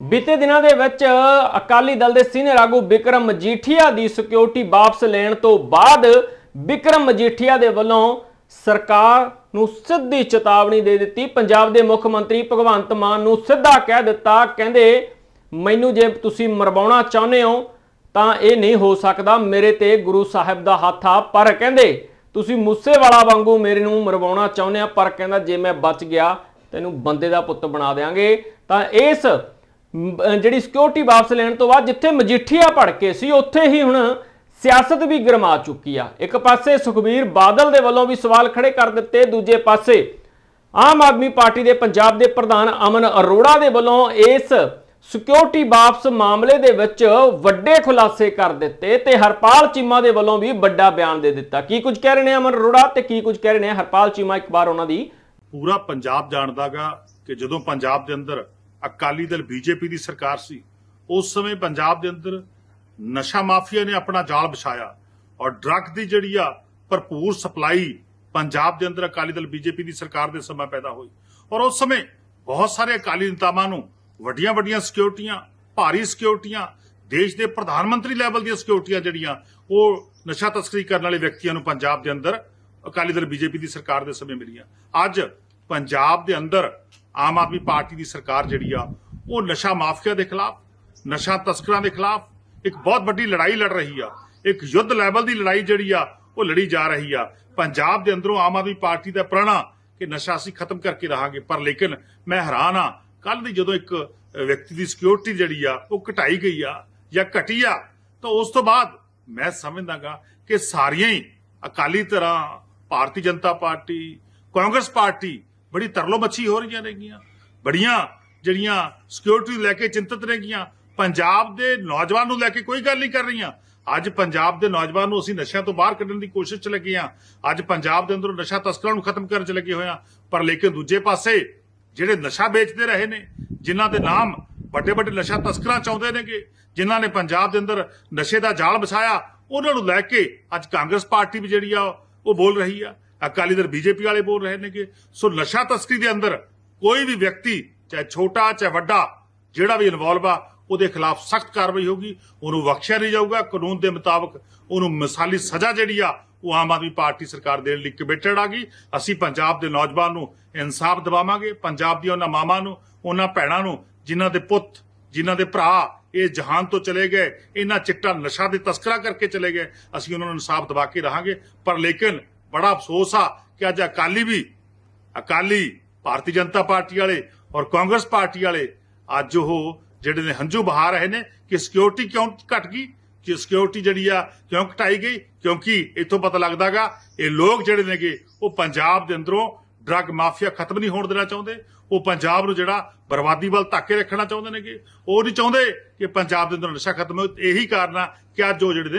ਬੀਤੇ ਦਿਨਾਂ ਦੇ ਵਿੱਚ ਅਕਾਲੀ ਦਲ ਦੇ ਸੀਨੀਅਰ ਆਗੂ ਵਿਕਰਮ ਮਜੀਠੀਆ ਦੀ ਸਿਕਿਉਰਿਟੀ ਵਾਪਸ ਲੈਣ ਤੋਂ ਬਾਅਦ ਵਿਕਰਮ ਮਜੀਠੀਆ ਦੇ ਵੱਲੋਂ ਸਰਕਾਰ ਨੂੰ ਸਿੱਧੀ ਚੇਤਾਵਨੀ ਦੇ ਦਿੱਤੀ। ਪੰਜਾਬ ਦੇ ਮੁੱਖ ਮੰਤਰੀ ਭਗਵੰਤ ਮਾਨ ਨੂੰ ਸਿੱਧਾ ਕਹਿ ਦਿੱਤਾ, ਕਹਿੰਦੇ, ਮੈਨੂੰ ਜੇ ਤੁਸੀਂ ਮਰਵਾਉਣਾ ਚਾਹੁੰਦੇ ਹੋ, ਤਾਂ ਇਹ ਨਹੀਂ ਹੋ ਸਕਦਾ। ਮੇਰੇ ਤੇ ਗੁਰੂ ਸਾਹਿਬ ਦਾ ਹੱਥ ਆ। ਪਰ ਕਹਿੰਦੇ, ਤੁਸੀਂ ਮੂਸੇਵਾਲਾ ਵਾਂਗੂ ਮੇਰੇ ਨੂੰ ਮਰਵਾਉਣਾ ਚਾਹੁੰਦੇ ਆ, ਪਰ ਕਹਿੰਦਾ, ਜੇ ਮੈਂ ਬਚ ਗਿਆ, ਤੈਨੂੰ ਬੰਦੇ ਦਾ ਪੁੱਤ ਬਣਾ ਦੇਾਂਗੇ ਤਾਂ ਇਸ ਜਿਹੜੀ ਸਿਕਿਉਰਿਟੀ ਵਾਪਸ ਲੈਣ ਤੋਂ ਬਾਅਦ ਜਿੱਥੇ ਮਜੀਠੀਆ ਭੜਕੇ ਸੀ, ਉੱਥੇ ਹੀ ਹੁਣ ਸਿਆਸਤ ਵੀ ਗਰਮਾ ਚੁੱਕੀ ਆ। ਇੱਕ ਪਾਸੇ ਸੁਖਬੀਰ ਬਾਦਲ ਦੇ ਵੱਲੋਂ ਵੀ ਸਵਾਲ ਖੜੇ ਕਰ ਦਿੱਤੇ, ਦੂਜੇ ਪਾਸੇ ਆਮ ਆਦਮੀ ਪਾਰਟੀ ਦੇ ਪੰਜਾਬ ਦੇ ਪ੍ਰਧਾਨ ਅਮਨ ਅਰੋੜਾ ਦੇ ਵੱਲੋਂ ਇਸ ਸਿਕਿਉਰਿਟੀ ਵਾਪਸ ਮਾਮਲੇ ਦੇ ਵਿੱਚ ਵੱਡੇ ਖੁਲਾਸੇ ਕਰ ਦਿੱਤੇ ਤੇ ਹਰਪਾਲ ਚੀਮਾ ਦੇ ਵੱਲੋਂ ਵੀ ਵੱਡਾ ਬਿਆਨ ਦੇ ਦਿੱਤਾ। ਕੀ ਕੁਝ ਕਹਿ ਰਹੇ ਨੇ ਅਮਨ ਅਰੋੜਾ ਤੇ ਕੀ ਕੁਝ ਕਹਿ ਰਹੇ ਨੇ ਹਰਪਾਲ ਚੀਮਾ? ਇੱਕ ਵਾਰ ਉਹਨਾਂ ਦੀ ਪੂਰਾ ਪੰਜਾਬ ਜਾਣਦਾਗਾ ਕਿ ਜਦੋਂ ਪੰਜਾਬ ਦੇ ਅੰਦਰ ਅਕਾਲੀ ਦਲ ਬੀਜੇਪੀ ਦੀ ਸਰਕਾਰ ਸੀ। ਉਸ ਸਮੇਂ ਪੰਜਾਬ ਦੇ ਅੰਦਰ ਨਸ਼ਾ ਮਾਫੀਆ ਨੇ ਆਪਣਾ ਜਾਲ ਵਿਛਾਇਆ ਔਰ ਡਰੱਗ ਦੀ ਜਿਹੜੀ ਆ ਭਰਪੂਰ ਸਪਲਾਈ ਪੰਜਾਬ ਦੇ ਅੰਦਰ ਅਕਾਲੀ ਦਲ ਬੀਜੇਪੀ ਦੀ ਸਰਕਾਰ ਦੇ ਸਮਾਂ ਪੈਦਾ ਹੋਈ। ਔਰ ਉਸ ਸਮੇਂ ਬਹੁਤ ਸਾਰੇ ਅਕਾਲੀ ਨੇਤਾਵਾਂ ਨੂੰ ਵੱਡੀਆਂ ਵੱਡੀਆਂ ਸਿਕਿਉਰਟੀਆਂ, ਭਾਰੀ ਸਿਕਿਉਰਟੀਆਂ, ਦੇਸ਼ ਦੇ ਪ੍ਰਧਾਨ ਮੰਤਰੀ ਲੈਵਲ ਦੀਆਂ ਸਿਕਿਉਰਟੀਆਂ ਜਿਹੜੀਆਂ, ਉਹ ਨਸ਼ਾ ਤਸਕਰੀ ਕਰਨ ਵਾਲੇ ਵਿਅਕਤੀਆਂ ਨੂੰ ਪੰਜਾਬ ਦੇ ਅੰਦਰ ਅਕਾਲੀ ਦਲ ਬੀਜੇਪੀ ਦੀ ਸਰਕਾਰ ਦੇ ਸਮੇਂ ਮਿਲੀਆਂ। ਅੱਜ ਪੰਜਾਬ ਦੇ ਅੰਦਰ ਆਮ ਆਦਮੀ ਪਾਰਟੀ ਦੀ ਸਰਕਾਰ ਜਿਹੜੀ ਆ, ਉਹ ਨਸ਼ਾ ਮਾਫੀਆ ਦੇ ਖਿਲਾਫ, ਨਸ਼ਾ ਤਸਕਰਾਂ ਦੇ ਖਿਲਾਫ ਇੱਕ ਬਹੁਤ ਵੱਡੀ ਲੜਾਈ ਲੜ ਰਹੀ ਆ। ਇੱਕ ਯੁੱਧ ਲੈਵਲ ਦੀ ਲੜਾਈ ਜਿਹੜੀ ਆ, ਉਹ ਲੜੀ ਜਾ ਰਹੀ ਆ। ਪੰਜਾਬ ਦੇ ਅੰਦਰੋਂ ਆਮ ਆਦਮੀ ਪਾਰਟੀ ਦਾ ਪ੍ਰਣਾ ਕਿ ਨਸ਼ਾ ਅਸੀਂ ਖਤਮ ਕਰਕੇ ਰਹਾਂਗੇ, ਪਰ ਲੇਕਿਨ ਮੈਂ ਹੈਰਾਨ ਆ ਕੱਲ ਦੀ ਜਦੋਂ ਇੱਕ ਵਿਅਕਤੀ ਦੀ ਸਿਕਿਉਰਿਟੀ ਜਿਹੜੀ ਆ, ਉਹ ਘਟਾਈ ਗਈ ਆ ਜਾਂ ਘਟੀ ਆ, ਤਾਂ ਉਸ ਤੋਂ ਬਾਅਦ ਮੈਂ ਸਮਝਦਾਗਾ ਕਿ ਸਾਰੀਆਂ ਹੀ ਅਕਾਲੀ ਤਰ੍ਹਾਂ ਭਾਰਤੀ ਜਨਤਾ ਪਾਰਟੀ, ਕਾਂਗਰਸ ਪਾਰਟੀ ਬੜੀ ਤਰਲੋ ਮੱਛੀ ਹੋ ਰਹੀਆਂ ਨੇਗੀਆਂ। ਬੜੀਆਂ ਜਿਹੜੀਆਂ ਸਿਕਿਉਰਿਟੀ ਨੂੰ ਲੈ ਕੇ ਚਿੰਤਤ ਨੇਗੀਆਂ। ਪੰਜਾਬ ਦੇ ਨੌਜਵਾਨ ਨੂੰ ਲੈ ਕੇ ਕੋਈ ਗੱਲ ਨਹੀਂ ਕਰ ਰਹੀਆਂ। ਅੱਜ ਪੰਜਾਬ ਦੇ ਨੌਜਵਾਨ ਨੂੰ ਅਸੀਂ ਨਸ਼ਿਆਂ ਤੋਂ ਬਾਹਰ ਕੱਢਣ ਦੀ ਕੋਸ਼ਿਸ਼ 'ਚ ਲੱਗੇ ਹਾਂ। ਅੱਜ ਪੰਜਾਬ ਦੇ ਅੰਦਰੋਂ ਨਸ਼ਾ ਤਸਕਰਾਂ ਨੂੰ ਖਤਮ ਕਰਨ 'ਚ ਲੱਗੇ ਹੋਏ ਹਾਂ। ਪਰ ਲੇਕਿਨ ਦੂਜੇ ਪਾਸੇ ਜਿਹੜੇ ਨਸ਼ਾ ਵੇਚਦੇ ਰਹੇ ਨੇ, ਜਿਨ੍ਹਾਂ ਦੇ ਨਾਮ ਵੱਡੇ ਵੱਡੇ ਨਸ਼ਾ ਤਸਕਰਾਂ ਚਾਹੁੰਦੇ ਨੇਗੇ, ਜਿਨ੍ਹਾਂ ਨੇ ਪੰਜਾਬ ਦੇ ਅੰਦਰ ਨਸ਼ੇ ਦਾ ਜਾਲ ਵਿਛਾਇਆ ਉਹਨਾਂ ਨੂੰ ਲੈ ਕੇ ਅੱਜ ਕਾਂਗਰਸ ਪਾਰਟੀ ਵੀ ਜਿਹੜੀ ਆ, ਉਹ ਬੋਲ ਰਹੀ ਆ। ਅਕਾਲੀ ਦਲ ਬੀਜੇਪੀ ਵਾਲੇ ਬੋਲ ਰਹੇ ਨੇਗੇ। ਸੋ ਨਸ਼ਾ ਤਸਕਰੀ ਦੇ ਅੰਦਰ ਕੋਈ ਵੀ ਵਿਅਕਤੀ, ਚਾਹੇ ਛੋਟਾ, ਚਾਹੇ ਵੱਡਾ, ਜਿਹੜਾ ਵੀ ਇਨਵੋਲਵ ਆ, ਉਹਦੇ ਖਿਲਾਫ ਸਖਤ ਕਾਰਵਾਈ ਹੋਗੀ ਉਹਨੂੰ ਬਖਸ਼ਿਆ ਨਹੀਂ ਜਾਊਗਾ। ਕਾਨੂੰਨ ਦੇ ਮੁਤਾਬਕ ਉਹਨੂੰ ਮਿਸਾਲੀ ਸਜ਼ਾ ਜਿਹੜੀ ਆ, ਉਹ ਆਮ ਆਦਮੀ ਪਾਰਟੀ ਸਰਕਾਰ ਦੇਣ ਲਈ ਕਮਿਟਡ ਆ ਗਈ। ਅਸੀਂ ਪੰਜਾਬ ਦੇ ਨੌਜਵਾਨ ਨੂੰ ਇਨਸਾਫ ਦਿਵਾਵਾਂਗੇ। ਪੰਜਾਬ ਦੀਆਂ ਉਹਨਾਂ ਮਾਵਾਂ ਨੂੰ, ਉਹਨਾਂ ਭੈਣਾਂ ਨੂੰ, ਜਿਨ੍ਹਾਂ ਦੇ ਪੁੱਤ, ਜਿਨ੍ਹਾਂ ਦੇ ਭਰਾ ਇਹ ਜਹਾਨ ਤੋਂ ਚਲੇ ਗਏ, ਇਹਨਾਂ ਚਿੱਟਾ ਨਸ਼ਾ ਦੇ ਤਸਕਰਾ ਕਰਕੇ ਚਲੇ ਗਏ। ਅਸੀਂ ਉਹਨਾਂ ਨੂੰ ਇਨਸਾਫ ਦਿਵਾ ਕੇ ਰਹਾਂਗੇ। ਪਰ ਲੇਕਿਨ ਬੜਾ ਅਫਸੋਸ ਆ ਕਿ ਅੱਜ ਅਕਾਲੀ ਵੀ, ਅਕਾਲੀ ਭਾਰਤੀ ਜਨਤਾ ਪਾਰਟੀ ਵਾਲੇ ਔਰ ਕਾਂਗਰਸ ਪਾਰਟੀ ਵਾਲੇ ਅੱਜ ਉਹ ਜਿਹੜੇ ਨੇ ਹੰਝੂ ਬਹਾ ਰਹੇ ਨੇ ਕਿ ਸਿਕਿਉਰਿਟੀ ਕਿਉਂ ਘਟ ਗਈ, ਕਿ ਸਿਕਿਉਰਿਟੀ ਜਿਹੜੀ ਆ ਕਿਉਂ ਘਟਾਈ ਗਈ, ਕਿਉਂਕਿ ਇੱਥੋਂ ਪਤਾ ਲੱਗਦਾਗਾ ਇਹ ਲੋਕ ਜਿਹੜੇ ਨੇਗੇ ਉਹ ਪੰਜਾਬ ਦੇ ਅੰਦਰੋਂ ਡਰੱਗ ਮਾਫੀਆ ਖਤਮ ਨਹੀਂ ਹੋਣ ਦੇਣਾ ਚਾਹੁੰਦੇ, ਉਹ ਪੰਜਾਬ ਨੂੰ ਜਿਹੜਾ ਬਰਬਾਦੀ ਵੱਲ ਧੱਕੇ ਰੱਖਣਾ ਚਾਹੁੰਦੇ ਨੇਗੇ, ਉਹ ਨਹੀਂ ਚਾਹੁੰਦੇ ਕਿ ਪੰਜਾਬ ਦੇ ਅੰਦਰ ਨਸ਼ਾ ਖਤਮ ਹੋਵੇ ਇਹੀ ਕਾਰਨ ਆ ਕਿ ਅੱਜ ਉਹ ਜਿਹੜੇ